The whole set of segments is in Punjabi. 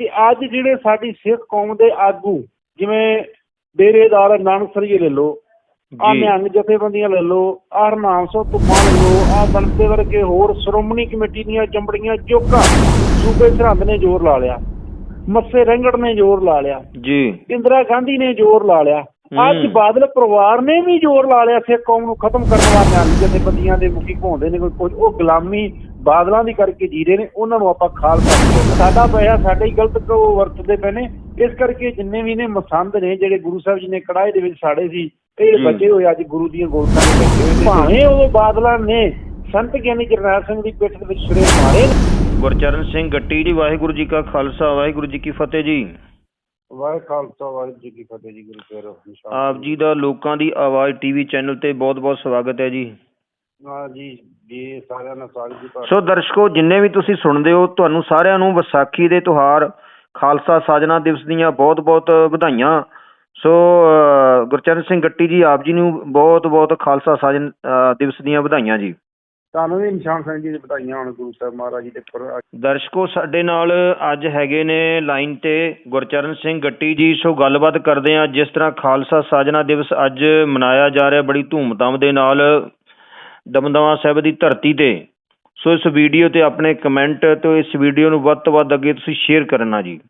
ਤੇ ਅੱਜ ਜਿਹੜੇ ਸਾਡੀ ਸਿੱਖ ਕੌਮ ਦੇ ਆਗੂ ਜਿਵੇਂ ਡੇਰੇਦਾਰ ਨਾਨਕਸਰੀਏ ਲੈ ਲਓ ਆ ਨਿਹੰਗ ਜਥੇਬੰਦੀਆਂ ਲੈ ਲਓ ਆਹ ਹਰਨਾਮ ਸਿੰਘ ਧੁੰਮਾ ਲੈ ਲਓ ਆ ਬਣਤੇ ਵਰਗੇ ਹੋਰ ਸ਼੍ਰੋਮਣੀ ਕਮੇਟੀ ਦੀਆਂ ਚੰਬੜੀਆਂ ਚੋਕਾਂ ਸੂਬੇ ਸਰਹੰਦ ਨੇ ਜ਼ੋਰ ਲਾ ਲਿਆ ਮੱਸੇ ਰੰਗੜ ਨੇ ਜ਼ੋਰ ਲਾ ਲਿਆ ਜੀ ਇੰਦਰਾ ਗਾਂਧੀ ਨੇ ਜ਼ੋਰ ਲਾ ਲਿਆ ਅੱਜ। ਬਾਦਲ ਪਰਿਵਾਰ ਨੇ ਵੀ ਜ਼ੋਰ ਲਾ ਲਿਆ ਸਿੱਖ ਕੌਮ ਨੂੰ ਖਤਮ ਕਰਨ ਵਾਲੇ ਨਿਹੰਗ ਜਥੇਬੰਦੀਆਂ ਦੇ ਮੁਖੀ ਘੋਂਦੇ ਨੇ ਕੋਈ ਉਹ ਗੁਲਾਮੀ ਬਾਦਲਾਂ ਦੀ ਕਰਕੇ ਜੀ ਰਹੇ ਨੇ ਉਹਨਾਂ ਨੂੰ ਆਪਾਂ ਖਾਲਸਾ ਕਹਿੰਦੇ। ਸਾਡਾ ਪੈਸਾ ਸਾਡੇ ਹੀ ਗਲਤ ਕੋ ਵਰਤਦੇ ਪਏ ਨੇ ਇਸ ਕਰਕੇ ਜਿੰਨੇ ਵੀ ਨੇ ਮਸੰਦ ਨੇ ਜਿਹੜੇ ਗੁਰੂ ਸਾਹਿਬ ਜੀ ਨੇ ਕੜਾਏ ਦੇ ਵਿੱਚ ਸਾੜੇ ਸੀ ਇਹ। ਬਚੇ ਹੋਏ ਅੱਜ ਗੁਰੂ ਦੀਆਂ ਗੋਲਕਾਂ ਦੇ ਬੈਠੇ ਹੋਏ ਭਾਵੇਂ ਉਹ ਬਾਦਲਾਂ ਨੇ ਸੰਤ ਗਿਆਨੀ ਜਰਨੈਲ ਸਿੰਘ ਦੀ ਪਿੱਠ ਦੇ ਵਿੱਚ ਛੁਰੇ ਮਾਰੇ। ਗੁਰਚਰਨ ਸਿੰਘ ਗੱਟੀ ਜੀ ਵਾਹਿਗੁਰੂ ਜੀ ਕਾ ਖਾਲਸਾ ਵਾਹਿਗੁਰੂ ਜੀ ਕੀ ਫਤਿਹ ਜੀ ਵਾਹਿ ਖਾਲਸਾ ਵਾਹਿਗੁਰੂ ਜੀ ਕੀ ਫਤਿਹ ਜੀ ਗੁਰੂ ਪਿਆਰੋ ਆਪ ਜੀ ਦਾ ਲੋਕਾਂ ਦੀ ਆਵਾਜ਼ ਟੀਵੀ ਚੈਨਲ ਤੇ ਬਹੁਤ-ਬਹੁਤ ਸਵਾਗਤ ਹੈ ਜੀ ਹਾਂ ਜੀ ਜੀ ਸਾਰਿਆਂ ਦਾ ਸਵਾਗਤ ਜੀ ਤੁਹਾਡਾ ਸੋ ਦਰਸ਼ਕੋ ਜਿੰਨੇ ਵੀ ਤੁਸੀਂ ਸੁਣਦੇ ਹੋ ਤੁਹਾਨੂੰ ਸਾਰਿਆਂ ਨੂੰ ਵਿਸਾਖੀ ਦੇ ਤਿਉਹਾਰ ਖਾਲਸਾ ਸਾਜਨਾ ਦਿਵਸ ਦੀਆਂ ਬਹੁਤ-ਬਹੁਤ ਵਧਾਈਆਂ। ਸੋ ਅਹ, ਗੁਰਚਰਨ ਸਿੰਘ ਗੱਟੀ ਜੀ ਆਪ ਜੀ ਨੂੰ ਬਹੁਤ-ਬਹੁਤ ਖਾਲਸਾ ਸਾਜਨ ਅਹ, ਦਿਵਸ ਦੀਆਂ ਵਧਾਈਆਂ ਜੀ। ਤੁਹਾਨੂੰ ਵੀ ਨਿਸ਼ਾਨ ਸਿੰਘ ਜੀ ਦੀ ਵਧਾਈਆਂ ਹੋਣ ਗੁਰੂ ਸਾਹਿਬ ਮਹਾਰਾਜ ਜੀ ਦੇ ਪਰ ਦਰਸ਼ਕੋ ਸਾਡੇ ਨਾਲ ਅੱਜ ਹੈਗੇ ਨੇ ਲਾਈਨ ਤੇ ਗੁਰਚਰਨ ਸਿੰਘ ਗੱਟੀ ਜੀ। ਸੋ ਗੱਲਬਾਤ ਕਰਦੇ ਆ ਜਿਸ ਤਰ੍ਹਾਂ ਖਾਲਸਾ ਸਾਜਨਾ ਦਿਵਸ ਅੱਜ ਮਨਾਇਆ ਜਾ ਰਿਹਾ ਬੜੀ ਧੂਮਧਾਮ ਦੇ ਨਾਲ। ਦਮਦਮਾ ਸਾਹਿਬ ਦੀ ਧਰਤੀ ਤੇ। ਸੋ ਇਸ ਵੀਡੀਓ ਤੇ ਆਪਣੇ ਕਮੈਂਟ ਤੇ ਇਸ ਵੀਡੀਓ ਨੂੰ ਵੱਧ ਤੋਂ ਵੱਧ ਅੱਗੇ ਤੁਸੀਂ ਸ਼ੇਅਰ ਕਰਨਾ ਜੀ।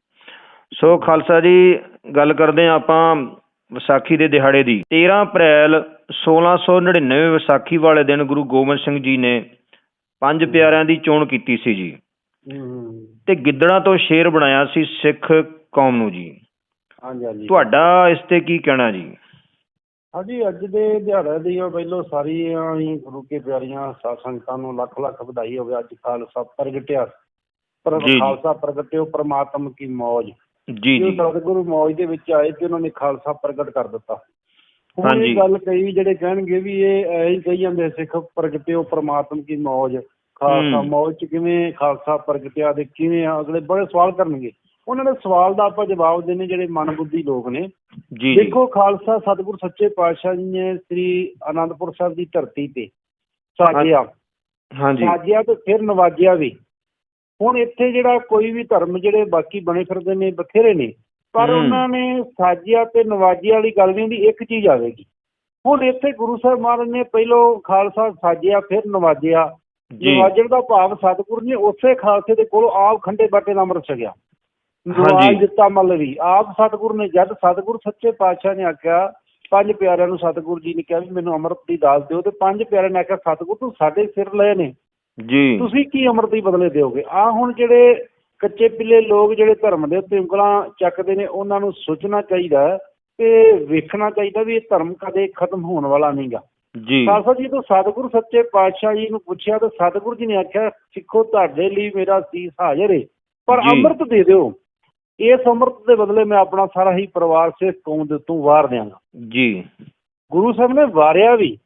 ਸੋ ਖਾਲਸਾ ਜੀ ਗੱਲ ਕਰਦੇ ਆ ਆਪਾਂ ਵਿਸਾਖੀ ਦੇ ਦਿਹਾੜੇ ਦੀ। 13 ਅਪ੍ਰੈਲ 1699 ਵਿਸਾਖੀ ਵਾਲੇ ਦਿਨ ਗੁਰੂ ਗੋਬਿੰਦ ਸਿੰਘ ਜੀ ਨੇ ਪੰਜ ਪਿਆਰਿਆਂ ਦੀ ਚੋਣ ਕੀਤੀ ਸੀ ਜੀ। ਤੇ ਗਿੱਦੜਾਂ ਤੋਂ ਸ਼ੇਰ ਬਣਾਇਆ ਸੀ ਸਿੱਖ ਕੌਮ ਨੂੰ ਜੀ। ਹਾਂਜੀ ਹਾਂਜੀ। ਤੁਹਾਡਾ ਇਸ ਤੇ ਕੀ ਕਹਿਣਾ ਜੀ? ਹਾਂਜੀ ਅੱਜ ਦੇ ਦਿਹਾੜੇ ਦੀ ਉਹ ਪਹਿਲੋਂ ਸਾਰੀਆਂ ਹੀ ਗੁਰੂ ਕੇ ਪਿਆਰੀਆਂ ਸਾਧ ਸੰਗਤਾਂ ਨੂੰ ਲੱਖ ਲੱਖ ਵਧਾਈ ਹੋਵੇ। ਅੱਜ ਖਾਲਸਾ ਪ੍ਰਗਟਿਆ। ਪਰ ਜੀ, ਜੀ। ਖਾਲਸਾ ਪ੍ਰਗਟਿਓ ਪ੍ਰਮਾਤਮ ਕੀ ਮੌਜ। ਜੀ ਜੋ। ਜੀ ਸਤਿਗੁਰੂ ਮੌਜ ਦੇ ਵਿੱਚ ਆਏ ਤੇ ਉਹਨਾਂ ਨੇ ਖਾਲਸਾ ਪ੍ਰਗਟ ਕਰ ਦਿੱਤਾ। ਹੁਣ ਹਾਂਜੀ। ਇਹ ਗੱਲ ਕਈ ਜਿਹੜੇ ਕਹਿਣਗੇ ਵੀ ਇਹ ਐ ਹੀ ਕਹੀ ਜਾਂਦੇ ਸਿੱਖ ਪ੍ਰਗਟਿਓ ਪ੍ਰਮਾਤਮ ਕੀ ਮੌਜ। ਖਾਲਸਾ ਹੂੰ। ਮੌਜ ਚ ਕਿਵੇਂ ਖਾਲਸਾ ਪ੍ਰਗਟਿਆ ਦੇ ਕਿਵੇਂ ਆ ਅਗਲੇ ਬੜੇ ਸਵਾਲ ਕਰਨਗੇ। ਉਹਨਾਂ ਦੇ ਸਵਾਲ ਦਾ ਆਪਾਂ ਜਵਾਬ ਦੇਣੇ ਜਿਹੜੇ ਮਨਬੁੱਧੀ ਲੋਕ ਨੇ। ਜੀ ਦੇਖੋ ਖਾਲਸਾ ਸਤਿਗੁਰ ਸੱਚੇ ਪਾਤਸ਼ਾਹ ਜੀ ਨੇ ਸ੍ਰੀ ਅਨੰਦਪੁਰ ਸਾਹਿਬ ਦੀ ਧਰਤੀ ਤੇ ਸਾਜਿਆ। ਹਾਂਜੀ। ਸਾਜਿਆ ਤੇ ਫਿਰ ਨਵਾਜਿਆ ਵੀ। ਹੁਣ ਇੱਥੇ ਜਿਹੜਾ ਕੋਈ ਵੀ ਧਰਮ ਜਿਹੜੇ ਬਾਕੀ ਬਣੇ ਫਿਰਦੇ ਨੇ ਬਥੇਰੇ ਨੇ ਪਰ। ਉਹਨਾਂ ਨੇ ਸਾਜਿਆ ਤੇ ਨਵਾਜਿਆ ਵਾਲੀ ਗੱਲ ਨਹੀਂ ਹੁੰਦੀ ਇੱਕ ਚੀਜ਼ ਆਵੇਗੀ। ਹੁਣ ਇੱਥੇ ਗੁਰੂ ਸਾਹਿਬ ਮਹਾਰਾਜ ਨੇ ਪਹਿਲੋਂ ਖਾਲਸਾ ਸਾਜਿਆ ਫਿਰ ਨਵਾਜਿਆ। ਜੀ। ਨਵਾਜਣ ਦਾ ਭਾਵ ਸਤਿਗੁਰ ਨੇ ਉਸੇ ਖਾਲਸੇ ਦੇ ਕੋਲ ਆਪ ਖੰਡੇ ਬਾਟੇ ਦਾ ਅੰਮ੍ਰਿਤ ਛਕਿਆ। ਨਵਾਜ। ਦਿੱਤਾ ਮੱਲ ਵੀ ਆਪ ਸਤਿਗੁਰ ਨੇ ਜਦ ਸਤਿਗੁਰ ਸੱਚੇ ਪਾਤਸ਼ਾਹ ਨੇ ਆਖਿਆ ਪੰਜ ਪਿਆਰਿਆਂ ਨੂੰ ਸਤਿਗੁਰ ਜੀ ਨੇ ਕਿਹਾ ਵੀ ਮੈਨੂੰ ਅੰਮ੍ਰਿਤ ਦੀ ਦਾਤ ਦਿਓ ਤੇ ਪੰਜ ਪਿਆਰਿਆਂ ਨੇ ਆਖਿਆ ਸਤਿਗੁਰ ਤੂੰ ਸਾਡੇ ਸਿਰ ਲਏ ਨੇ। ਜੀ। ਤੁਸੀਂ ਕੀ ਅੰਮ੍ਰਿਤ ਦੀ ਬਦਲੇ ਦਿਓਗੇ? ਆ ਹੁਣ ਜਿਹੜੇ ਕੱਚੇ ਪਿੱਲੇ ਲੋਕ ਜਿਹੜੇ ਧਰਮ ਦੇ ਉੱਤੇ ਉਂਗਲਾਂ ਚੱਕਦੇ ਨੇ ਉਹਨਾਂ ਨੂੰ ਸੋਚਣਾ ਚਾਹੀਦਾ ਤੇ ਵੇਖਣਾ ਚਾਹੀਦਾ ਵੀ ਇਹ ਧਰਮ ਕਦੇ ਖਤਮ ਹੋਣ ਵਾਲਾ ਨਹੀਂਗਾ। ਜੀ। ਖਾਲਸਾ ਜੀ ਤੋਂ ਸਤਿਗੁਰੂ ਸੱਚੇ ਪਾਤਸ਼ਾਹ ਜੀ ਨੂੰ ਪੁੱਛਿਆ ਤਾਂ ਸਤਿਗੁਰੂ ਜੀ ਨੇ ਆਖਿਆ ਸਿੱਖੋ ਤੁਹਾਡੇ ਲਈ ਮੇਰਾ ਸੀਸ ਹਾਜ਼ਰ ਏ ਪਰ। ਅੰਮ੍ਰਿਤ ਦੇ ਦਿਓ। ਇਸ ਅੰਮ੍ਰਿਤ ਦੇ ਬਦਲੇ ਮੈਂ ਆਪਣਾ ਸਾਰਾ ਹੀ ਪਰਿਵਾਰ ਸਿੱਖ ਕੌਮ ਦੇ ਉੱਤੋਂ ਵਾਰ ਦਿਆਂਗਾ। ਜੀ। ਗੁਰੂ ਸਾਹਿਬ ਨੇ ਵਾਰਿਆ ਵੀ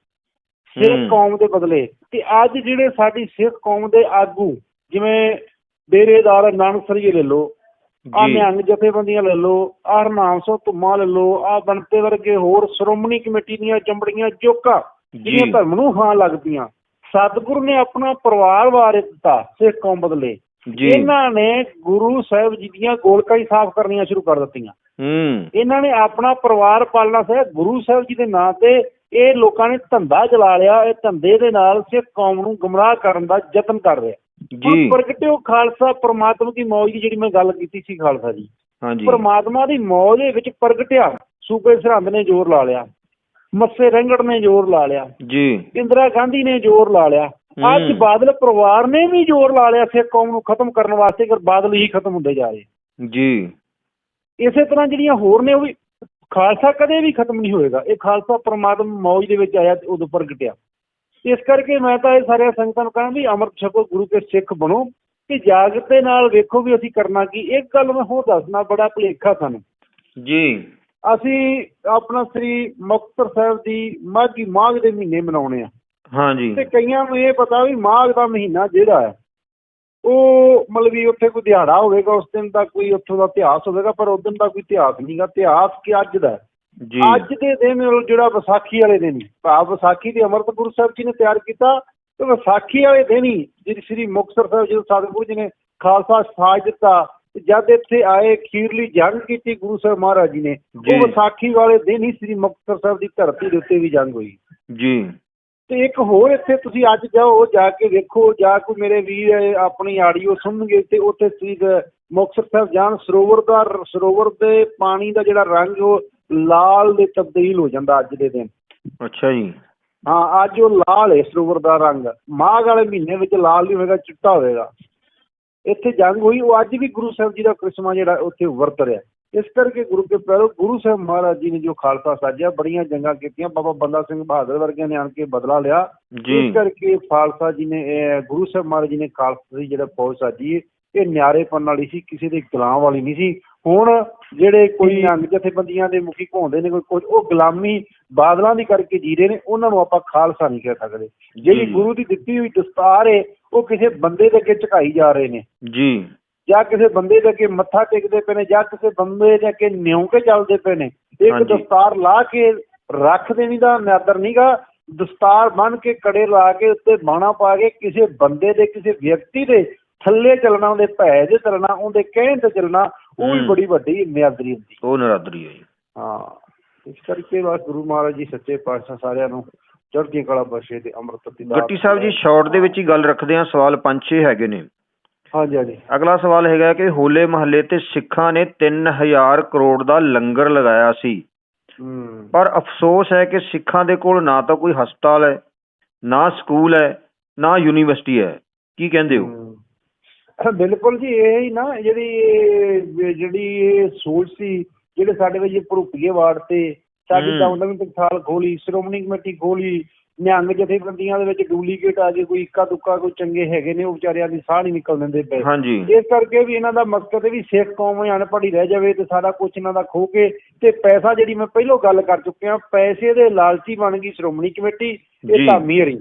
ਸਿੱਖ। ਕੌਮ ਦੇ ਬਦਲੇ ਤੇ ਅੱਜ ਜਿਹੜੇ ਸਾਡੀ ਸਿੱਖ ਕੌਮ ਦੇ ਆਗੂ ਜਿਵੇਂ ਡੇਰੇਦਾਰ ਨਾਨਕਸਰੀਏ ਲੈ ਲਓ ਆ ਨਿਹੰਗ ਜਥੇਬੰਦੀਆਂ ਲੈ ਲਓ ਆਹ ਹਰਨਾਮ ਸਿੰਘ ਧੁੰਮਾ ਲੈ ਲਓ ਆ ਬਣਤੇ ਵਰਗੇ ਹੋਰ ਸ਼੍ਰੋਮਣੀ ਕਮੇਟੀ ਦੀਆਂ ਚੰਬੜੀਆਂ ਚੋਕਾਂ ਜਿਹੜੀਆਂ ਧਰਮ ਨੂੰ ਹਾਂ ਲੱਗਦੀਆਂ ਸਤਿਗੁਰੂ ਨੇ ਆਪਣਾ ਪਰਿਵਾਰ ਵਾਰ ਦਿੱਤਾ ਸਿੱਖ ਕੌਮ ਬਦਲੇ। ਇਹਨਾਂ ਨੇ ਗੁਰੂ ਸਾਹਿਬ ਜੀ ਦੀਆਂ ਗੋਲਕਾਂ ਹੀ ਸਾਫ਼ ਕਰਨੀਆਂ ਸ਼ੁਰੂ ਕਰ ਦਿੱਤੀਆਂ। ਹੂੰ। ਇਹਨਾਂ ਨੇ ਆਪਣਾ ਪਰਿਵਾਰ ਪਾਲਣਾ ਸਿਆ ਗੁਰੂ ਸਾਹਿਬ ਜੀ ਦੇ ਨਾਂ ਤੇ ਇਹ ਲੋਕਾਂ ਨੇ ਧੰਦਾ ਚਲਾ ਲਿਆ ਇਹ ਧੰਦੇ ਦੇ ਨਾਲ ਸਿੱਖ ਕੌਮ ਨੂੰ ਗੁੰਮਰਾਹ ਕਰਨ ਦਾ ਯਤਨ ਕਰ ਰਿਹਾ। ਜੀ। ਪ੍ਰਗਟਿਓ ਖਾਲਸਾ ਪ੍ਰਮਾਤਮਾ ਦੀ ਮੌਜ ਦੀ ਜਿਹੜੀ ਮੈਂ ਗੱਲ ਕੀਤੀ ਸੀ ਖਾਲਸਾ ਜੀ। ਹਾਂਜੀ। ਪਰਮਾਤਮਾ ਦੀ ਮੌਜ ਦੇ ਵਿੱਚ ਪ੍ਰਗਟਿਆ ਸੂਬੇ ਸਰਹੰਦ ਨੇ ਜ਼ੋਰ ਲਾ ਲਿਆ। ਮੱਸੇ ਰੰਗੜ ਨੇ ਜ਼ੋਰ ਲਾ ਲਿਆ। ਜੀ। ਇੰਦਰਾ ਗਾਂਧੀ ਨੇ ਜ਼ੋਰ ਲਾ ਲਿਆ। ਅੱਜ। ਬਾਦਲ ਪਰਿਵਾਰ ਨੇ ਵੀ ਜ਼ੋਰ ਲਾ ਲਿਆ ਸਿੱਖ ਕੌਮ ਨੂੰ ਖਤਮ ਕਰਨ ਵਾਸਤੇ ਕਿ ਬਾਦਲ ਹੀ ਖਤਮ ਹੁੰਦੇ ਜਾ ਰਹੇ। ਜੀ। ਇਸੇ ਤਰ੍ਹਾਂ ਜਿਹੜੀਆਂ ਹੋਰ ਨੇ ਉਹ ਵੀ ਖਾਲਸਾ ਕਦੇ ਵੀ ਖਤਮ ਨਹੀਂ ਹੋਏਗਾ। ਇਹ ਖਾਲਸਾ ਪ੍ਰਮਾਤਮਾ ਮੌਜ ਦੇ ਵਿੱਚ ਆਇਆ ਤੇ ਉਦੋਂ ਪ੍ਰਗਟਿਆ ਇਸ ਕਰਕੇ ਮੈਂ ਤਾਂ ਇਹ ਸਾਰਿਆਂ ਸੰਗਤਾਂ ਨੂੰ ਕਹਾਂ ਵੀ ਅੰਮ੍ਰਿਤ ਛਕੋ ਗੁਰੂ ਕੇ ਸਿੱਖ ਬਣੋ। ਤੇ ਜਾਗਤੇ ਨਾਲ ਵੇਖੋ ਵੀ ਅਸੀਂ ਕਰਨਾ ਕੀ। ਇੱਕ ਗੱਲ ਮੈਂ ਹੋਰ ਦੱਸਣਾ ਬੜਾ ਭੁਲੇਖਾ ਸਾਨੂੰ। ਜੀ। ਅਸੀਂ ਆਪਣਾ ਸ੍ਰੀ ਮੁਕਤਸਰ ਸਾਹਿਬ ਦੀ ਮਾਘੀ ਮਾਘ ਦੇ ਮਹੀਨੇ ਮਨਾਉਣੇ ਆ। ਹਾਂਜੀ। ਤੇ ਕਈਆਂ ਨੂੰ ਇਹ ਪਤਾ ਵੀ ਮਾਘ ਦਾ ਮਹੀਨਾ ਜਿਹੜਾ ਹੈ ਉਹ ਮਤਲਬ ਵੀ ਉੱਥੇ ਕੋਈ ਦਿਹਾੜਾ ਹੋਵੇਗਾ ਉਸ ਦਿਨ ਦਾ ਕੋਈ ਉੱਥੋਂ ਦਾ ਇਤਿਹਾਸ ਹੋਵੇਗਾ ਪਰ ਉਸ ਦਿਨ ਦਾ ਕੋਈ ਇਤਿਹਾਸ ਨਹੀਂਗਾ ਇਤਿਹਾਸ ਕੀ ਅੱਜ ਦਾ। ਜੀ। ਅੱਜ ਦੇ ਦਿਨ ਜਿਹੜਾ ਵਿਸਾਖੀ ਵਾਲੇ ਦਿਨ ਭਾਵ ਵਿਸਾਖੀ ਦੇ ਅੰਮ੍ਰਿਤ ਗੁਰੂ ਸਾਹਿਬ ਜੀ ਨੇ ਤਿਆਰ ਕੀਤਾ ਤੇ ਵਿਸਾਖੀ ਵਾਲੇ ਦਿਨ ਹੀ ਜਿਹੜੀ ਸ੍ਰੀ ਮੁਕਤਸਰ ਸਾਹਿਬ ਜਦੋਂ ਸਤਿਗੁਰੂ ਜੀ ਨੇ ਖਾਲਸਾ ਸਾਜ ਦਿੱਤਾ ਜਦ ਇੱਥੇ ਆਏ ਖੀਰਲੀ ਜੰਗ ਕੀਤੀ ਗੁਰੂ ਸਾਹਿਬ ਮਹਾਰਾਜ ਜੀ ਨੇ। ਉਹ ਵਿਸਾਖੀ ਵਾਲੇ ਦਿਨ ਹੀ ਸ੍ਰੀ ਮੁਕਤਸਰ ਸਾਹਿਬ ਦੀ ਧਰਤੀ ਦੇ ਉੱਤੇ ਵੀ ਜੰਗ ਹੋਈ। ਜੀ। ਤੇ ਇੱਕ ਹੋਰ ਇੱਥੇ ਤੁਸੀਂ ਅੱਜ ਜਾਓ ਜਾ ਕੇ ਵੇਖੋ ਜਾਂ ਕੋਈ ਮੇਰੇ ਵੀਰ ਆਪਣੀ ਆਡੀਓ ਸੁਣਨਗੇ ਤੇ ਉੱਥੇ ਸ੍ਰੀ ਗ- ਮੁਕਤਸਰ ਸਾਹਿਬ ਜਾਣ ਸਰੋਵਰ ਦਾ ਸਰੋਵਰ ਦੇ ਪਾਣੀ ਦਾ ਜਿਹੜਾ ਰੰਗ ਉਹ ਲਾਲ ਦੇ ਤਬਦੀਲ ਹੋ ਜਾਂਦਾ ਅੱਜ ਦੇ ਦਿਨ। ਅੱਛਾ ਜੀ। ਹਾਂ ਅੱਜ ਉਹ ਲਾਲ ਹੈ ਸਰੋਵਰ ਦਾ ਰੰਗ। ਮਾਘ ਵਾਲੇ ਮਹੀਨੇ ਵਿੱਚ ਲਾਲ ਨਹੀਂ ਹੋਵੇਗਾ ਚਿੱਟਾ ਹੋਵੇਗਾ। ਇੱਥੇ ਜੰਗ ਹੋਈ ਉਹ ਅੱਜ ਵੀ ਗੁਰੂ ਸਾਹਿਬ ਜੀ ਦਾ ਕ੍ਰਿਸ਼ਮਾ ਜਿਹੜਾ ਉੱਥੇ ਵਰਤ ਰਿਹਾ। ਇਸ ਕਰਕੇ ਗੁਰੂ ਕੇ ਪਿਆਰੋ ਗੁਰੂ ਸਾਹਿਬ ਮਹਾਰਾਜ ਜੀ ਨੇ ਜੋ ਖਾਲਸਾ ਸਾਜਿਆ ਬੜੀਆਂ ਜੰਗਾਂ ਕੀਤੀਆਂ ਬਾਬਾ ਬੰਦਾ ਸਿੰਘ ਬਹਾਦਰ ਵਰਗਿਆਂ ਨੇ ਆਣ ਕੇ ਬਦਲਾ ਲਿਆ। ਇਸ ਕਰਕੇ ਖਾਲਸਾ ਜੀ ਨੇ ਗੁਰੂ ਸਾਹਿਬ ਮਹਾਰਾਜ ਜੀ ਨੇ ਖਾਲਸਾ ਦੀ ਜਿਹੜਾ ਫੌਜ ਸਾਜੀ ਇਹ ਨਿਆਰੇਪਨ ਵਾਲੀ ਸੀ ਕਿਸੇ ਦੇ ਗੁਲਾਮ ਵਾਲੀ ਨਹੀਂ ਸੀ। ਹੁਣ ਜਿਹੜੇ ਕੋਈ ਅੰਗ ਜਥੇਬੰਦੀਆਂ ਦੇ ਮੁਖੀ ਘੋਂਦੇ ਨੇ ਕੋਈ ਕੁਝ ਉਹ ਗੁਲਾਮੀ ਬਾਦਲਾਂ ਦੀ ਕਰਕੇ ਜੀ ਰਹੇ ਨੇ ਉਹਨਾਂ ਨੂੰ ਆਪਾਂ ਖਾਲਸਾ ਨਹੀਂ ਕਹਿ ਸਕਦੇ। ਜਿਹੜੀ। ਗੁਰੂ ਦੀ ਦਿੱਤੀ ਹੋਈ ਦਸਤਾਰ ਹੈ ਉਹ ਕਿਸੇ ਬੰਦੇ ਦੇ ਅੱਗੇ ਝੁਕਾਈ ਜਾ ਰਹੇ ਨੇ। ਜੀ। ਜਾਂ ਕਿਸੇ ਬੰਦੇ ਦੇ ਅੱਗੇ ਮੱਥਾ ਟੇਕਦੇ ਪਏ ਨੇ ਜਾਂ ਕਿਸੇ ਬੰਦੇ ਦੇ ਅੱਗੇ ਨਿਉ ਕੇ ਚੱਲਦੇ ਪਏ ਨੇ ਇੱਕ। ਦਸਤਾਰ ਲਾ ਕੇ ਰੱਖ ਦੇਣੀ ਦਾ ਨਾਦਰ ਨਹੀਂਗਾ ਦਸਤਾਰ ਬੰਨ ਕੇ ਕੜੇ ਲਾ ਕੇ ਉੱਤੇ ਬਾਣਾ ਪਾ ਕੇ ਕਿਸੇ ਬੰਦੇ ਦੇ ਕਿਸੇ ਵਿਅਕਤੀ ਦੇ ਥੱਲੇ ਚੱਲਣਾ ਉਹਦੇ ਭੈ ਦੇ ਚੱਲਣਾ ਉਹਦੇ ਕਹਿਣ ਤੇ ਚੱਲਣਾ ਉਹ ਵੀ। ਬੜੀ ਵੱਡੀ ਨਿਆਦਰੀ ਹੁੰਦੀ। ਉਹ ਨਰਾਦਰੀ ਹੈ ਹਾਂ ਇਸ ਕਰਕੇ ਬਸ ਗੁਰੂ ਮਹਾਰਾਜ ਜੀ ਸੱਚੇ ਪਾਤਸ਼ਾਹ ਸਾਰਿਆਂ ਨੂੰ ਚੜ੍ਹਦੀ ਕਲਾ ਬਖਸ਼ੇ ਤੇ ਅੰਮ੍ਰਿਤ ਦੀ ਗੱਟੀ ਸਾਹਿਬ ਜੀ ਸ਼ਾਰਟ ਦੇ ਵਿੱਚ ਹੀ ਗੱਲ ਰੱਖਦੇ ਹਾਂ ਸਵਾਲ ਪੰਜ ਛੇ ਹੈਗੇ ਨੇ। ਹਾਂਜੀ ਹਾਂਜੀ। ਅਗਲਾ ਸਵਾਲ ਹੈਗਾ ਕਿ ਹੋਲੇ ਮਹੱਲੇ ਤੇ ਸਿੱਖਾਂ ਨੇ 3000 ਕਰੋੜ ਦਾ ਲੰਗਰ ਲਗਾਇਆ ਸੀ। ਹੂੰ। ਪਰ ਅਫਸੋਸ ਹੈ ਕਿ ਸਿੱਖਾਂ ਦੇ ਕੋਲ ਨਾ ਤਾਂ ਕੋਈ ਹਸਪਤਾਲ ਹੈ ਨਾ ਸਕੂਲ ਹੈ ਨਾ ਯੂਨੀਵਰਸਿਟੀ ਹੈ। ਕੀ ਕਹਿੰਦੇ ਹੋ? ਬਿਲਕੁਲ ਜੀ ਇਹ ਹੀ ਨਾ ਜਿਹੜੀ ਜਿਹੜੀ ਇਹ ਸੋਚ ਸੀ ਜਿਹੜੇ ਸਾਡੇ ਵਿੱਚ ਭਰੂਪੀਏ ਵਾਰਡ ਤੇ ਸਾਡੀ। ਦਮਦਮੀ ਟਕਸਾਲ ਖੋਲੀ ਸ਼੍ਰੋਮਣੀ ਕਮੇਟੀ ਖੋਲੀ ਨਿਹੰਗ ਜਥੇਬੰਦੀਆਂ ਦੇ ਵਿੱਚ ਡੁਪਲੀਕੇਟ ਆ ਗਏ ਕੋਈ ਇੱਕਾ ਦੁੱਕਾ ਕੋਈ ਚੰਗੇ ਹੈਗੇ ਨੇ ਉਹ ਵਿਚਾਰਿਆਂ ਦੀ ਸਾਹ ਨਹੀਂ ਨਿਕਲ ਦਿੰਦੇ ਪਏ ਹਾਂਜੀ ਇਸ ਕਰਕੇ ਵੀ ਇਹਨਾਂ ਦਾ ਮਕਸਦ ਹੈ ਵੀ ਸਿੱਖ ਕੌਮ ਅਨਪੜ੍ਹੀ ਰਹਿ ਜਾਵੇ ਤੇ ਸਾਰਾ ਕੁਝ ਇਹਨਾਂ ਦਾ ਖੋ ਕੇ ਤੇ ਪੈਸਾ ਜਿਹੜੀ ਮੈਂ ਪਹਿਲਾਂ ਗੱਲ ਕਰ ਚੁੱਕਿਆ ਪੈਸੇ ਦੇ ਲਾਲਚੀ ਬਣ ਗਈ ਸ਼੍ਰੋਮਣੀ ਕਮੇਟੀ ਜੀ। ਇਹ ਧਾਮੀ ਹਰੀ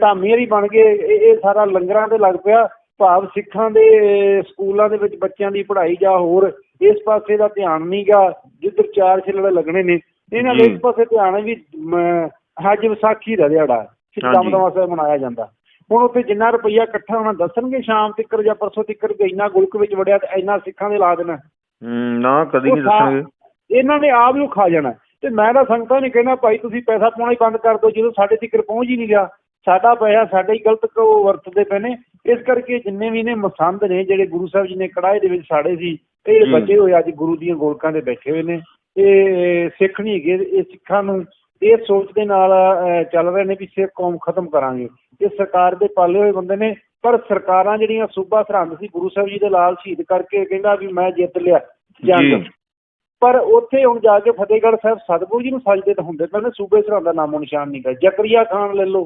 ਧਾਮੀ ਹਰੀ ਬਣ ਕੇ ਇਹ ਸਾਰਾ ਲੰਗਰਾਂ ਤੇ ਲੱਗ ਪਿਆ ਭਾਵ ਸਿੱਖਾਂ ਦੇ ਸਕੂਲਾਂ ਦੇ ਵਿੱਚ ਬੱਚਿਆਂ ਦੀ ਪੜ੍ਹਾਈ ਜਾਂ ਹੋਰ ਇਸ ਪਾਸੇ ਦਾ ਧਿਆਨ ਨਹੀਂਗਾ ਜਿੱਧਰ ਚਾਰ ਛਿਲੜੇ ਲੱਗਣੇ ਨੇ ਇਹਨਾਂ ਦੇ ਜੀ। ਇਸ ਪਾਸੇ ਧਿਆਨ ਹੈ ਵੀ ਅੱਜ ਵਿਸਾਖੀ ਦਾ ਦਿਹਾੜਾ ਹਾਂਜੀ। ਦਮਦਮਾ ਸਾਹਿਬ ਮਨਾਇਆ ਜਾਂਦਾ। ਹੁਣ ਉੱਥੇ ਜਿੰਨਾ ਰੁਪਈਆ ਇਕੱਠਾ ਹੋਣਾ ਦੱਸਣਗੇ ਸ਼ਾਮ ਤੱਕ ਜਾਂ ਪਰਸੋਂ ਤੱਕ ਕਿ ਇੰਨਾ ਗੁਲਕ ਵਿੱਚ ਵੜਿਆ ਤੇ ਇੰਨਾ ਸਿੱਖਾਂ ਦੇ ਲਾ ਦੇਣਾ। ਨਾ ਕਦੀ ਨਹੀਂ ਦੱਸਣਗੇ। ਇਹਨਾਂ ਨੇ ਆਪ ਹੀ ਖਾ ਜਾਣਾ। ਤੇ ਮੈਂ ਤਾਂ ਸੰਗਤਾਂ ਨੇ ਕਹਿਣਾ ਭਾਈ ਤੁਸੀਂ ਪੈਸਾ ਪਾਉਣਾ ਹੀ ਬੰਦ ਕਰ ਦਿਓ ਜਦੋਂ ਸਾਡੇ ਤੱਕ ਪਹੁੰਚ ਹੀ ਨਹੀਂ ਗਿਆ। ਸਾਡਾ ਪੈਸਾ ਸਾਡਾ ਹੀ ਗਲਤ ਕੋ ਵਰਤਦੇ ਪਏ ਨੇ। ਇਸ ਕਰਕੇ ਜਿੰਨੇ ਵੀ ਨੇ ਮਸੰਦ ਨੇ ਜਿਹੜੇ ਗੁਰੂ ਸਾਹਿਬ ਜੀ ਨੇ ਕੜਾਏ ਦੇ ਵਿੱਚ ਸਾੜੇ ਸੀ ਇਹ। ਬਚੇ ਹੋਏ ਅੱਜ ਗੁਰੂ ਦੀਆਂ ਗੋਲਕਾਂ ਦੇ ਬੈਠੇ ਹੋਏ ਨੇ। ਇਹ ਸਿੱਖ ਨਹੀਂ ਹੈਗੇ ਇਹ ਸਿੱਖਾਂ ਨੂੰ ਇਹ ਸੋਚ ਦੇ ਨਾਲ ਚੱਲ ਰਹੇ ਨੇ ਵੀ ਸਿੱਖ ਕੌਮ ਖਤਮ ਕਰਾਂਗੇ। ਇਹ ਸਰਕਾਰ ਦੇ ਪਾਲੇ ਹੋਏ ਬੰਦੇ ਨੇ ਪਰ ਸਰਕਾਰਾਂ ਜਿਹੜੀਆਂ ਸੂਬਾ ਸਰਹੰਦ ਸੀ ਗੁਰੂ ਸਾਹਿਬ ਜੀ ਦੇ ਲਾਲ ਸ਼ਹੀਦ ਕਰਕੇ ਕਹਿੰਦਾ ਵੀ ਮੈਂ ਜਿੱਤ ਲਿਆ ਜੰਗ। ਜੀ ਪਰ ਉੱਥੇ ਹੁਣ ਜਾ ਕੇ ਫਤਿਹਗੜ੍ਹ ਸਾਹਿਬ ਸਤਿਗੁਰੂ ਜੀ ਨੂੰ ਸਜਦੇ ਤਾਂ ਹੁੰਦੇ ਨੇ ਸੂਬੇ ਸਰਹੰਦ ਦਾ ਨਾਮੋ ਨਿਸ਼ਾਨ ਨਹੀਂ ਗਾ ਜ਼ਕਰੀਆ ਖਾਨ ਲੈ ਲਓ।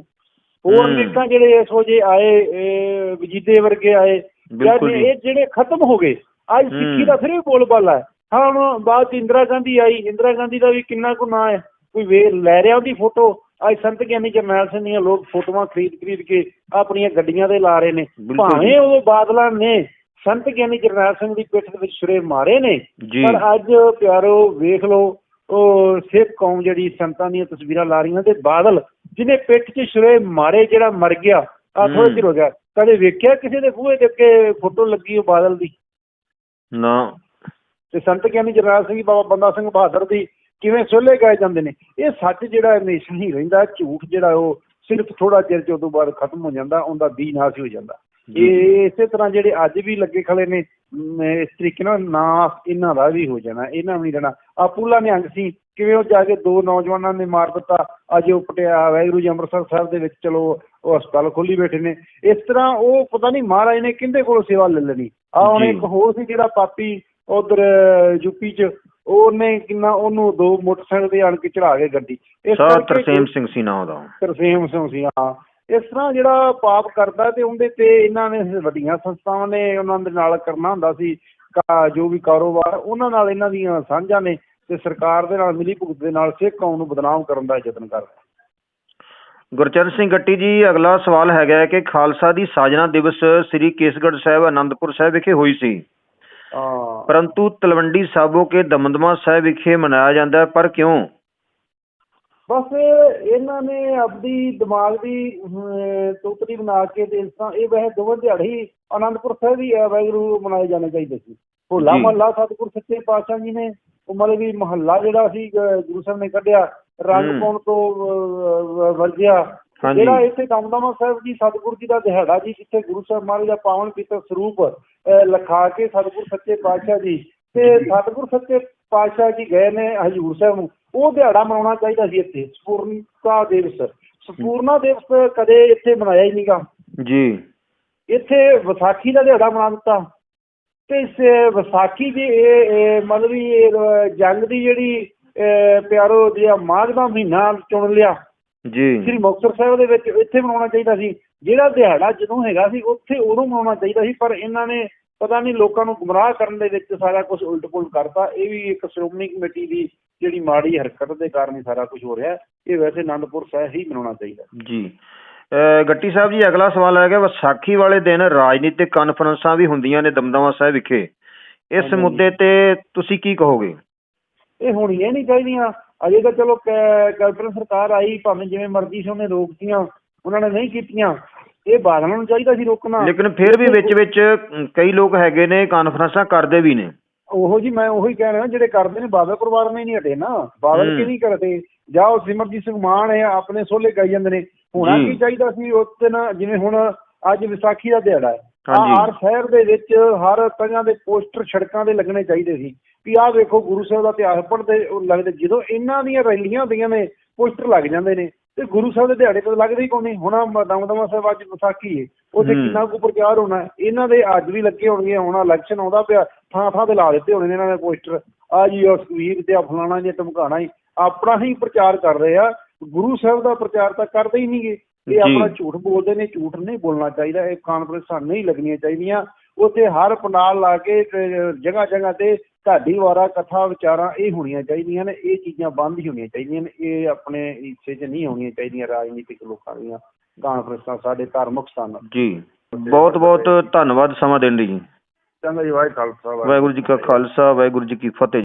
ਹੋਰ। ਨੇਤਾ ਜਿਹੜੇ ਇਸ ਵਜੇ ਆਏ ਇਹ ਵਜੀਦੇ ਵਰਗੇ ਆਏ ਜੀ। ਇਹ ਜਿਹੜੇ ਖਤਮ ਹੋ ਗਏ ਅੱਜ। ਸਿੱਖੀ ਦਾ ਫਿਰ ਵੀ ਬੋਲਬਾਲਾ ਹੈ। ਹਾਂ ਬਾਅਦ ਇੰਦਰਾ ਗਾਂਧੀ ਆਈ ਇੰਦਰਾ ਗਾਂਧੀ ਦਾ ਵੀ ਕਿੰਨਾ ਕੁ ਨਾਂ ਹੈ। ਕੋਈ ਵੇ ਲੈ ਰਿਹਾ ਉਹਦੀ ਫੋਟੋ ਅੱਜ ਸੰਤ ਗਿਆਨੀ ਜਰਨੈਲ ਸਿੰਘ ਦੀਆਂ ਲੋਕ ਫੋਟੋਆਂ ਖਰੀਦ ਖਰੀਦ ਕੇ ਆਪਣੀਆਂ ਗੱਡੀਆਂ ਦੇ ਲਾ ਰਹੇ ਨੇ। ਭਾਵੇਂ ਉਹ ਬਾਦਲਾਂ ਨੇ ਸੰਤ ਗਿਆਨੀ ਜਰਨੈਲ ਸਿੰਘ ਦੀ ਪਿੱਠ ਦੇ ਵਿੱਚ ਛੁਰੇ ਮਾਰੇ ਨੇ ਪਰ ਅੱਜ ਪਿਆਰੋ ਵੇਖ ਲਓ ਉਹ ਸਿੱਖ ਕੌਮ ਜਿਹੜੀ ਸੰਤਾਂ ਦੀਆਂ ਤਸਵੀਰਾਂ ਲਾ ਰਹੀਆਂ ਤੇ ਬਾਦਲ ਜਿਹਨੇ ਪਿੱਠ 'ਚ ਛੁਰੇ ਮਾਰੇ ਜਿਹੜਾ ਮਰ ਗਿਆ ਆ। ਥੋੜਾ ਚਿਰ ਹੋ ਗਿਆ। ਕਦੇ ਵੇਖਿਆ ਕਿਸੇ ਦੇ ਬੂਹੇ ਦੇ ਅੱਗੇ ਫੋਟੋ ਲੱਗੀ ਉਹ ਬਾਦਲ ਦੀ? ਨਾ। ਤੇ ਸੰਤ ਗਿਆਨੀ ਜਰਨੈਲ ਸਿੰਘ ਬਾਬਾ ਬੰਦਾ ਸਿੰਘ ਬਹਾਦਰ ਦੀ ਕਿਵੇਂ ਸੋਲੇ ਗਏ ਜਾਂਦੇ ਨੇ? ਇਹ ਸੱਚ ਜਿਹੜਾ ਹਮੇਸ਼ਾ ਹੀ ਰਹਿੰਦਾ ਝੂਠ ਜਿਹੜਾ ਉਹ ਸਿਰਫ ਥੋੜਾ ਚਿਰ ਚ ਉਦੋਂ ਬਾਅਦ ਖਤਮ ਹੋ ਜਾਂਦਾ ਉਹਦਾ ਬੀ ਨਾਸ ਹੀ ਜਾਂਦਾ। ਇਹ ਇਸੇ ਤਰ੍ਹਾਂ ਜਿਹੜੇ ਅੱਜ ਵੀ ਲੱਗੇ ਖਲੇ ਨੇ ਇਸ ਤਰੀਕੇ ਨਾਲ ਨਾਸ ਇਹਨਾਂ ਦਾ ਵੀ ਹੋ ਜਾਣਾ ਇਹਨਾਂ ਵੀ ਨਹੀਂ ਰਹਿਣਾ। ਆ ਪੂਲਾ ਨਿਹੰਗ ਸੀ ਕਿਵੇਂ ਉਹ ਜਾ ਕੇ ਦੋ ਨੌਜਵਾਨਾਂ ਨੇ ਮਾਰ ਦਿੱਤਾ ਅੱਜ ਉਹ ਪਟਿਆ ਵੈਗਰੂ ਜੀ ਅੰਮ੍ਰਿਤਸਰ ਸਾਹਿਬ ਦੇ ਵਿੱਚ ਚਲੋ ਉਹ ਹਸਪਤਾਲ ਖੋਲੀ ਬੈਠੇ ਨੇ। ਇਸ ਤਰ੍ਹਾਂ ਉਹ ਪਤਾ ਨਹੀਂ ਮਹਾਰਾਜ ਨੇ ਕਿੰਦੇ ਕੋਲੋਂ ਸੇਵਾ ਲੈ ਲੈਣੀ। ਆ ਹੁਣ। ਇੱਕ ਹੋਰ ਸੀ ਜਿਹੜਾ ਪਾਪੀ ਉਧਰ ਯੂਪੀ ਚ ਉਹਨੇ ਕਿੰਨਾ ਉਹਨੂੰ ਦੋ ਮੋਟਰਸਾਈਕਲ ਤੇ ਆਣ ਕੇ ਚੜਾ ਕੇ ਗੱਡੀ ਇਸ ਸਰ ਕਰਕੇ ਤਰਸੇਮ ਸਿੰਘ ਸੀ ਨਾ ਉਹਦਾ। ਤਰਸੇਮ ਸਿੰਘ ਸੀ ਹਾਂ। ਇਸ ਤਰ੍ਹਾਂ ਜਿਹੜਾ ਪਾਪ ਕਰਦਾ ਤੇ ਉਹਦੇ ਤੇ ਇਹਨਾਂ ਨੇ ਵੱਡੀਆਂ ਸੰਸਥਾਵਾਂ ਨੇ ਉਹਨਾਂ ਦੇ ਨਾਲ ਕਰਨਾ ਹੁੰਦਾ ਸੀ ਕਾ- ਜੋ ਵੀ ਕਾਰੋਬਾਰ ਉਹਨਾਂ ਨਾਲ ਇਹਨਾਂ ਦੀਆਂ ਸਾਂਝਾਂ ਨੇ ਤੇ ਸਰਕਾਰ ਦੇ ਨਾਲ ਮਿਲੀ ਭੁਗਤ ਦੇ ਨਾਲ ਸਿੱਖ ਕੌਮ ਨੂੰ ਬਦਨਾਮ ਕਰਨ ਦਾ ਯਤਨ ਕਰਦਾ ਗੁਰਚਰਨ ਸਿੰਘ ਗੱਟੀ ਜੀ ਅਗਲਾ ਸਵਾਲ ਹੈਗਾ ਹੈ ਕਿ ਖਾਲਸਾ ਦੀ ਸਾਜਨਾ ਦਿਵਸ ਸ੍ਰੀ ਕੇਸਗੜ੍ਹ ਸਾਹਿਬ ਆਨੰਦਪੁਰ ਸਾਹਿਬ ਵਿਖੇ ਹੋਈ ਸੀ। ਪਰੰਤੂ ਤਲਵੰਡੀ ਸਾਬੋ ਕੇ ਦਮਦਮਾ ਸਾਹਿਬ ਵਿਖੇ ਮਨਾਇਆ ਜਾਂਦਾ ਹੈ ਪਰ ਕਿਉਂ ਬਸ ਇਹਨਾਂ ਨੇ ਆਪਦੀ ਦਿਮਾਗ ਦੀ ਤੋਤਰੀ ਬਣਾ ਕੇ ਤੇ ਇਸ ਤਰ੍ਹਾਂ ਇਹ ਵੈਸੇ ਦੋਵੇਂ ਦਿਹਾੜੇ ਆਨੰਦਪੁਰ ਸਾਹਿਬ ਹੀ ਹੈ ਵਾਹਿਗੁਰੂ ਮਨਾਏ ਜਾਣੇ ਚਾਹੀਦੇ ਸੀ ਹੋਲਾ। ਮਹੱਲਾ ਸਤਿਗੁਰ ਸੱਚੇ ਪਾਤਸ਼ਾਹ ਜੀ ਨੇ ਉਹ ਮਤਲਬ ਵੀ ਮਹੱਲਾ ਜਿਹੜਾ ਸੀ ਗੁਰੂ ਸਾਹਿਬ ਨੇ ਕੱਢਿਆ ਰੰਗ। ਪਾਉਣ ਤੋਂ ਵਰਜਿਆ। ਜਿਹੜਾ ਇੱਥੇ ਦਮਦਮਾ ਸਾਹਿਬ ਜੀ ਸਤਿਗੁਰ ਜੀ ਦਾ ਦਿਹਾੜਾ ਜੀ ਜਿੱਥੇ ਗੁਰੂ ਸਾਹਿਬ ਮਹਾਰਾਜ ਦਾ ਪਾਵਨ ਪੀਤਰ ਸਰੂਪ ਲਿਖਾ ਕੇ ਸਤਿਗੁਰ ਸੱਚੇ ਪਾਤਸ਼ਾਹ ਜੀ ਤੇ ਸਤਿਗੁਰ ਸੱਚੇ ਪਾਤਸ਼ਾਹ ਜੀ ਗਏ ਨੇ ਹਜੂਰ ਸਾਹਿਬ ਨੂੰ। ਉਹ ਦਿਹਾੜਾ ਮਨਾਉਣਾ ਚਾਹੀਦਾ ਸੀ ਇੱਥੇ ਸਪੂਰਨਤਾ ਦਿਵਸ। ਸਪੂਰਨਾ ਦਿਵਸ ਕਦੇ ਇੱਥੇ ਮਨਾਇਆ ਹੀ ਨਹੀਂਗਾ। ਜੀ। ਇੱਥੇ ਵਿਸਾਖੀ ਦਾ ਦਿਹਾੜਾ ਮਨਾ ਦਿੱਤਾ। ਤੇ ਇਸ ਵਿਸਾਖੀ ਦੀ ਇਹ ਮਤਲਬ ਇਹ ਜੰਗ ਦੀ ਜਿਹੜੀ ਪਿਆਰੋ ਜਿਹੜਾ ਮਾਘ ਦਾ ਮਹੀਨਾ ਚੁਣ ਲਿਆ। ਜੀ। ਸ੍ਰੀ ਮੁਕਤਸਰ ਸਾਹਿਬ ਦੇ ਵਿੱਚ ਇੱਥੇ ਮਨਾਉਣਾ ਚਾਹੀਦਾ ਸੀ। ਜਿਹੜਾ ਦਿਹਾੜਾ ਜਦੋਂ ਹੈਗਾ ਸੀ ਉੱਥੇ ਉਦੋਂ ਮਨਾਉਣਾ ਚਾਹੀਦਾ ਸੀ ਪਰ ਇਹਨਾਂ ਨੇ ਪਤਾ ਨਹੀਂ ਲੋਕਾਂ ਨੂੰ ਗੁੰਮਰਾਹ ਕਰਨ ਦੇ ਵਿੱਚ ਸਾਰਾ ਕੁਝ ਉਲਟ ਪੁਲਟ ਕਰਤਾ। ਇਹ ਵੀ ਇੱਕ ਸ਼੍ਰੋਮਣੀ ਕਮੇਟੀ ਦੀ ਜਿਹੜੀ ਮਾੜੀ ਹਰਕਤ ਦੇ ਕਾਰਨ ਹੀ ਸਾਰਾ ਕੁਝ ਹੋ ਰਿਹਾ। ਇਹ ਵੈਸੇ ਆਨੰਦਪੁਰ ਸਾਹਿਬ ਹੀ ਮਨਾਉਣਾ ਚਾਹੀਦਾ। ਜੀ। ਗੱਟੀ ਸਾਹਿਬ ਜੀ ਅਗਲਾ ਸਵਾਲ ਹੈ ਕਿ ਵਿਸਾਖੀ ਵਾਲੇ ਦਿਨ ਰਾਜਨੀਤਿਕ ਕਾਨਫਰੰਸਾਂ ਵੀ ਹੁੰਦੀਆਂ ਨੇ ਦਮਦਮਾ ਸਾਹਿਬ ਵਿਖੇ। ਇਸ। ਮੁੱਦੇ ਤੇ ਤੁਸੀਂ ਕੀ ਕਹੋਗੇ? ਇਹ ਹੋਣੀਆਂ ਨਹੀਂ ਚਾਹੀਦੀਆਂ। ਅਜੇ ਤਾਂ ਚਲੋ ਕੈਪਟਨ ਸਰਕਾਰ ਆਈ ਭਾਵੇਂ ਜਿਵੇਂ ਮਰਜ਼ੀ ਸੀ ਉਹਨੇ ਰੋਕਤੀਆਂ ਉਹਨਾਂ ਨੇ ਨਹੀਂ ਕੀਤੀਆਂ ਇਹ ਬਾਦਲਾਂ ਨੂੰ ਚਾਹੀਦਾ ਸੀ ਰੋਕਣਾ। ਲੇਕਿਨ ਫਿਰ ਵੀ ਵਿੱਚ ਵਿੱਚ ਕਈ ਲੋਕ ਹੈਗੇ ਨੇ ਕਾਨਫਰੰਸਾਂ ਕਰਦੇ ਵੀ ਨੇ। ਉਹੋ ਜੀ ਮੈਂ ਉਹੀ ਕਹਿ ਰਿਹਾ ਜਿਹੜੇ ਕਰਦੇ ਨੇ ਬਾਦਲ ਪਰਿਵਾਰ ਨੇ ਨਹੀਂ ਹਟੇ ਨਾ। ਬਾਦਲ। ਕਿ ਨਹੀਂ ਕਰਦੇ? ਜਾਂ ਉਹ ਸਿਮਰਜੀਤ ਸਿੰਘ ਮਾਨ ਹੈ ਆਪਣੇ ਸੋਲੇ ਕਹੀ ਜਾਂਦੇ ਨੇ। ਹੋਣਾ। ਕੀ ਚਾਹੀਦਾ ਸੀ ਉਸ ਦਿਨ ਜਿਵੇਂ ਹੁਣ ਅੱਜ ਵਿਸਾਖੀ ਦਾ ਦਿਹਾੜਾ ਹੈ। ਹਰ ਸ਼ਹਿਰ ਦੇ ਵਿੱਚ ਹਰ ਤਰ੍ਹਾਂ ਦੇ ਪੋਸਟਰ ਸੜਕਾਂ ਦੇ ਲੱਗਣੇ ਚਾਹੀਦੇ ਸੀ। ਵੀ ਆਹ ਵੇਖੋ ਗੁਰੂ ਸਾਹਿਬ ਦਾ ਇਤਿਹਾਸ ਪੜ੍ਹਦੇ ਉਹ ਲੱਗਦੇ ਜਦੋਂ ਇਹਨਾਂ ਦੀਆਂ ਰੈਲੀਆਂ ਹੁੰਦੀਆਂ ਨੇ ਪੋਸਟਰ ਲੱਗ ਜਾਂਦੇ ਨੇ ਤੇ ਗੁਰੂ ਸਾਹਿਬ ਦੇ ਦਿਹਾੜੇ ਤੇ ਲੱਗਦੇ ਹੀ ਕੋਈ ਨਹੀਂ ਹੁਣ ਦਮਦਮਾ ਸਾਹਿਬ ਅੱਜ ਵਿਸਾਖੀ ਹੈ ਉੱਥੇ। ਕਿੰਨਾ ਕੁ ਪ੍ਰਚਾਰ ਹੋਣਾ? ਇਹਨਾਂ ਦੇ ਅੱਜ ਵੀ ਲੱਗੇ ਹੋਣਗੇ ਹੁਣ ਇਲੈਕਸ਼ਨ ਆਉਂਦਾ ਪਿਆ ਥਾਂ ਥਾਂ ਤੇ ਲਾ ਦਿੱਤੇ ਹੋਣੇ ਇਹਨਾਂ ਨੇ ਪੋਸਟਰ ਆ ਜੀ ਉਹ ਸੁਖਵੀਰ ਤੇ ਆ ਫਲਾਣਾ ਜੇ ਧਮਕਾਣਾ ਹੀ ਆਪਣਾ ਹੀ ਪ੍ਰਚਾਰ ਕਰ ਰਹੇ ਆ ਗੁਰੂ ਸਾਹਿਬ ਦਾ ਪ੍ਰਚਾਰ ਤਾਂ ਕਰਦੇ ਹੀ ਨਹੀਂਗੇ। ਇਹ ਆਪਣਾ ਝੂਠ ਬੋਲਦੇ ਨੇ ਝੂਠ ਨਹੀਂ ਬੋਲਣਾ ਚਾਹੀਦਾ ਇਹ ਕਾਨਫਰੰਸਾਂ ਨਹੀਂ ਲੱਗਣੀਆਂ ਚਾਹੀਦੀਆਂ ਉੱਥੇ ਹਰ ਪੰਡਾਲ ਲਾ ਕੇ ਜਗ੍ਹਾ ਜਗ੍ਹਾ ਤੇ ਢਾਡੀ ਵਾਰਾ ਕਥਾ ਵਿਚਾਰਾਂ ਇਹ ਹੋਣੀਆਂ ਚਾਹੀਦੀਆਂ ਨੇ ਇਹ ਚੀਜ਼ਾਂ ਬੰਦ ਹੀ ਹੋਣੀਆਂ ਚਾਹੀਦੀਆਂ ਨੇ ਇਹ ਆਪਣੇ ਹਿੱਸੇ 'ਚ ਨਹੀਂ ਹੋਣੀਆਂ ਚਾਹੀਦੀਆਂ ਰਾਜਨੀਤਿਕ ਲੋਕਾਂ ਦੀਆਂ ਕਾਨਫਰੰਸਾਂ ਸਾਡੇ ਧਾਰਮਿਕ ਸਥਾਨ ਜੀ ਬਹੁਤ ਬਹੁਤ ਧੰਨਵਾਦ ਸਮਾਂ ਦੇਣ ਲਈ ਜੀ। ਚੰਗਾ ਜੀ ਵਾਹਿਗੁਰੂ ਖਾਲਸਾ ਵਾਹਿਗੁਰੂ ਜੀ ਕਾ ਖਾਲਸਾ ਵਾਹਿਗੁਰੂ ਜੀ ਕੀ ਫਤਿਹ।